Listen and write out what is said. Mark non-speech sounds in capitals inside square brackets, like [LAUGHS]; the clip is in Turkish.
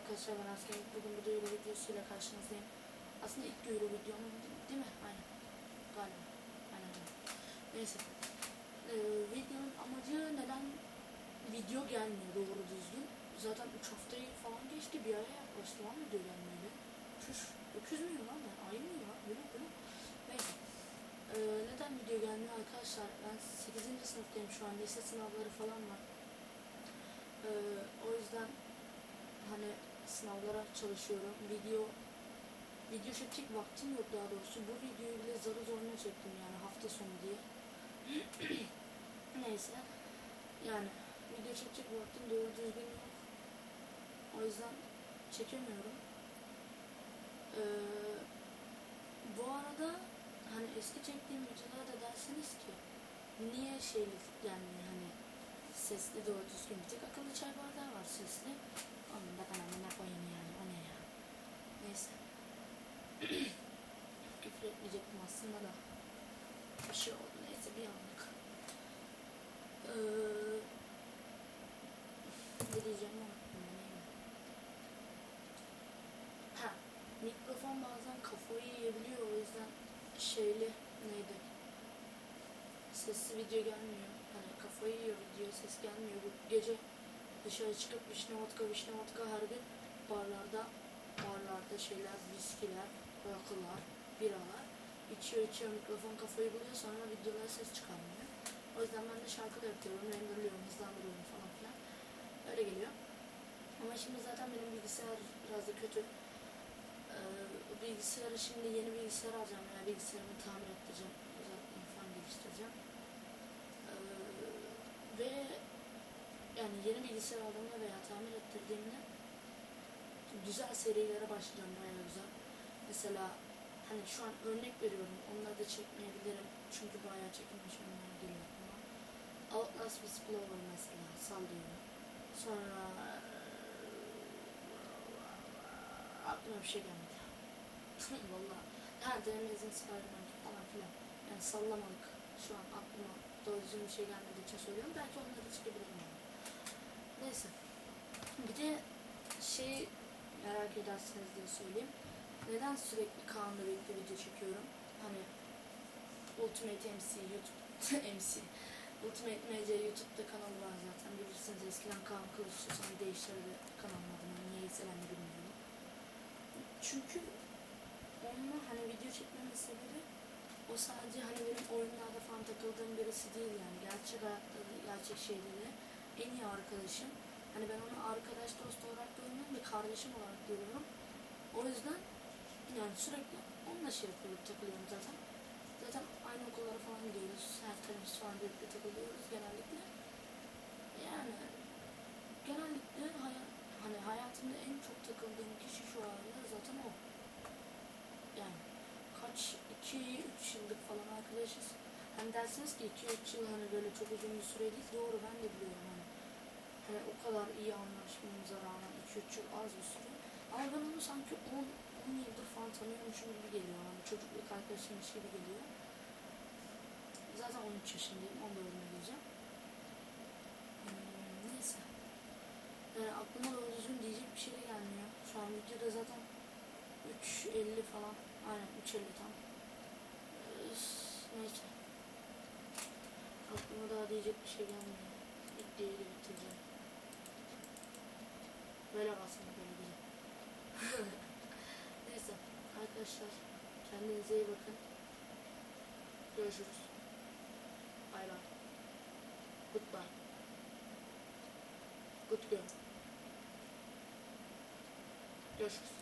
arkadaşlar ben Asken bugün bir duyuru videosuyla karşınızdayım. Aslında ilk duyuru videom değil mi? Aynen. Galiba. Aynen. Neyse. Ee, videonun amacı neden video gelmiyor doğru düzgün. Zaten 3 haftayı falan geçti bir aya yaklaştı lan video gelmeyeli. Şuş. Öküz müyüm lan ben? Ayı mıyım lan? Böyle böyle. Neyse. Ee, neden video gelmiyor arkadaşlar? Ben 8. sınıftayım şu an. Lise sınavları falan var. Ee, o yüzden hani sınavlara çalışıyorum. Video video çekecek vaktim yok daha doğrusu. Bu videoyu bile zarı zoruna çektim yani hafta sonu diye. [CLEARS THROAT] Neyse. Yani video çekecek vaktim doğru düzgün yok. O yüzden çekemiyorum. Ee, bu arada hani eski çektiğim videolarda dersiniz ki niye şey hani sesli doğru düzgün bir tek akıllı çay bardağı var sesli. Onun da ben amına koyayım yani o ne ya. Neyse. [CLEARS THROAT] Küfür etmeyecektim aslında da. Bir şey oldu neyse bir anlık. Ee, ne diyeceğim unuttum? Ha, mikrofon bazen kafayı yiyebiliyor o yüzden şeyli neydi? Sesli video gelmiyor. Kafayı yiyor video ses gelmiyor. Bu gece dışarı çıkıp vişne vodka vişne vodka her gün barlarda barlarda şeyler viskiler, rakılar, biralar içiyor içiyor mikrofon kafayı buluyor sonra videolara ses çıkarmıyor. O yüzden ben de şarkı da yapıyorum, renderliyorum, hızlandırıyorum falan filan. Öyle geliyor. Ama şimdi zaten benim bilgisayar biraz da kötü. Ee, bilgisayarı şimdi yeni bilgisayar alacağım yani bilgisayarımı tamir ettireceğim. Özellikle falan geliştireceğim. Ee, ve yani yeni bilgisayar aldığımda veya tamir ettirdiğimde güzel serilere başlayacağım bayağı güzel. Mesela hani şu an örnek veriyorum onları da çekmeyebilirim çünkü bayağı çekilmiş oyunlar geliyor aklıma. Outlast Whistleblower mesela sallıyorum. Sonra aklıma bir şey gelmedi. [LAUGHS] Valla. Ha Denemez'in Spider-Man falan filan. Yani sallamalık şu an aklıma doğru bir şey gelmediği için söylüyorum. Belki onları da çekebilirim yani. Neyse. Bir de şey merak edersiniz diye söyleyeyim. Neden sürekli Kaan'la birlikte video çekiyorum? Hani Ultimate MC YouTube [LAUGHS] MC Ultimate MC YouTube'da kanalı var zaten bilirsiniz eskiden Kaan Kılıçlı sonra değiştirdi kanalın adını niyeyse ben de bilmiyorum. Çünkü onunla hani video çekmemin sebebi o sadece hani benim oyunlarda falan takıldığım birisi değil yani gerçek hayatta gerçek şeyde de en iyi arkadaşım. Hani ben onu arkadaş dost olarak görmüyorum ve kardeşim olarak görüyorum. O yüzden yani sürekli onunla şey yapıyorum, takılıyorum zaten. Zaten aynı okullara falan gidiyoruz. Her teneffüs falan birlikte takılıyoruz genellikle. Yani genellikle haya, hani hayatımda en çok takıldığım kişi şu anda zaten o. Yani kaç, 2-3 yıllık falan arkadaşız. Hani dersiniz ki 2-3 yıl hani böyle çok uzun bir süre değil. Doğru ben de biliyorum hani. Hani o kadar iyi anlaşmamıza rağmen 2-3 yıl az bir süre. Ama ben onu sanki 10, 10 yıldır falan tanıyormuşum gibi geliyor. Hani çocukluk arkadaşımmış gibi geliyor. Zaten 13 yaşındayım. 14'üme gireceğim. Hmm, neyse. Yani aklıma doğru düzgün diyecek bir şey de gelmiyor. Şu an videoda zaten 3.50 falan. Aynen 3.50 tam. Neyse. Aklıma daha diyecek bir şey gelmiyor. Da bitireceğim. Böyle kalsın böyle güzel. [LAUGHS] Neyse arkadaşlar kendinize iyi bakın. Görüşürüz. Bay bay. Goodbye. Good girl. Görüşürüz.